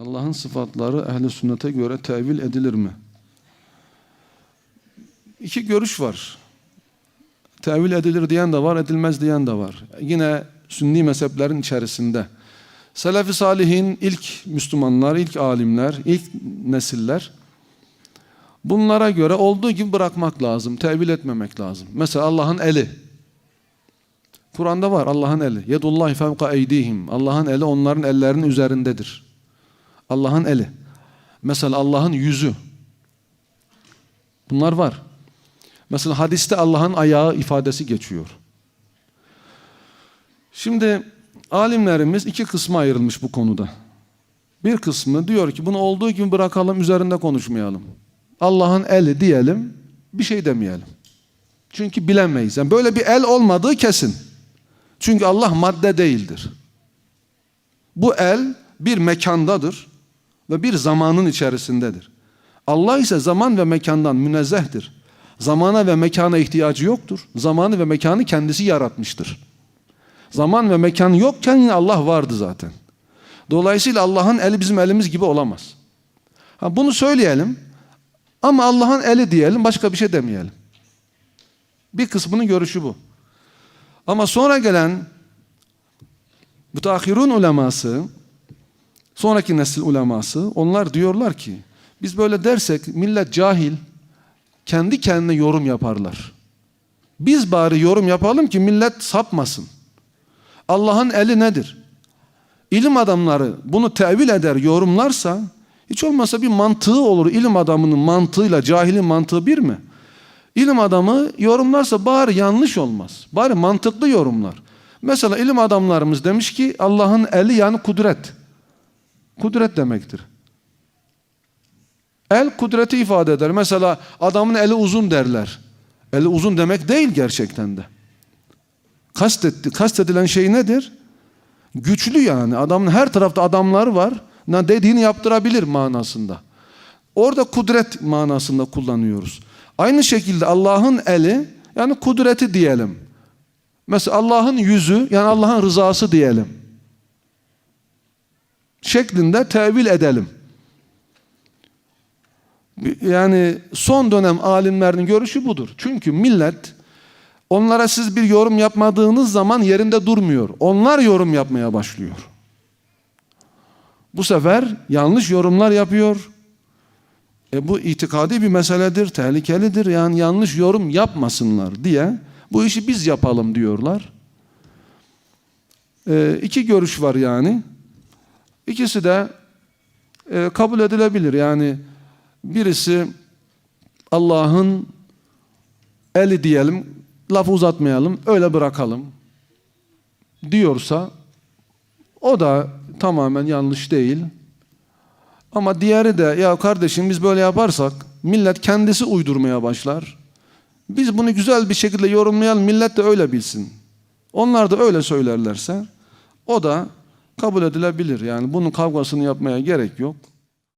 Allah'ın sıfatları ehli sünnete göre tevil edilir mi? İki görüş var. Tevil edilir diyen de var, edilmez diyen de var. Yine sünni mezheplerin içerisinde. Selefi salihin ilk Müslümanlar, ilk alimler, ilk nesiller bunlara göre olduğu gibi bırakmak lazım, tevil etmemek lazım. Mesela Allah'ın eli. Kur'an'da var Allah'ın eli. Yedullahi fevka eydihim. Allah'ın eli onların ellerinin üzerindedir. Allah'ın eli. Mesela Allah'ın yüzü. Bunlar var. Mesela hadiste Allah'ın ayağı ifadesi geçiyor. Şimdi alimlerimiz iki kısma ayrılmış bu konuda. Bir kısmı diyor ki bunu olduğu gibi bırakalım üzerinde konuşmayalım. Allah'ın eli diyelim bir şey demeyelim. Çünkü bilemeyiz. Yani böyle bir el olmadığı kesin. Çünkü Allah madde değildir. Bu el bir mekandadır ve bir zamanın içerisindedir. Allah ise zaman ve mekandan münezzehtir. Zamana ve mekana ihtiyacı yoktur. Zamanı ve mekanı kendisi yaratmıştır. Zaman ve mekan yokken yine Allah vardı zaten. Dolayısıyla Allah'ın eli bizim elimiz gibi olamaz. Ha, bunu söyleyelim ama Allah'ın eli diyelim başka bir şey demeyelim. Bir kısmının görüşü bu. Ama sonra gelen müteahhirun uleması, sonraki nesil uleması onlar diyorlar ki biz böyle dersek millet cahil kendi kendine yorum yaparlar. Biz bari yorum yapalım ki millet sapmasın. Allah'ın eli nedir? İlim adamları bunu tevil eder, yorumlarsa hiç olmazsa bir mantığı olur. İlim adamının mantığıyla cahilin mantığı bir mi? İlim adamı yorumlarsa bari yanlış olmaz. Bari mantıklı yorumlar. Mesela ilim adamlarımız demiş ki Allah'ın eli yani kudret. Kudret demektir. El kudreti ifade eder. Mesela adamın eli uzun derler. Eli uzun demek değil gerçekten de. Kastetti, kastedilen şey nedir? Güçlü yani. Adamın her tarafta adamlar var. Dediğini yaptırabilir manasında. Orada kudret manasında kullanıyoruz. Aynı şekilde Allah'ın eli yani kudreti diyelim. Mesela Allah'ın yüzü yani Allah'ın rızası diyelim. Şeklinde tevil edelim. Yani son dönem alimlerin görüşü budur. Çünkü millet onlara siz bir yorum yapmadığınız zaman yerinde durmuyor. Onlar yorum yapmaya başlıyor. Bu sefer yanlış yorumlar yapıyor. E bu itikadi bir meseledir, tehlikelidir. Yani yanlış yorum yapmasınlar diye bu işi biz yapalım diyorlar. E, iki görüş var yani. İkisi de e, kabul edilebilir. Yani birisi Allah'ın eli diyelim, lafı uzatmayalım, öyle bırakalım diyorsa o da tamamen yanlış değil. Ama diğeri de ya kardeşim biz böyle yaparsak millet kendisi uydurmaya başlar. Biz bunu güzel bir şekilde yorumlayalım millet de öyle bilsin. Onlar da öyle söylerlerse o da kabul edilebilir. Yani bunun kavgasını yapmaya gerek yok.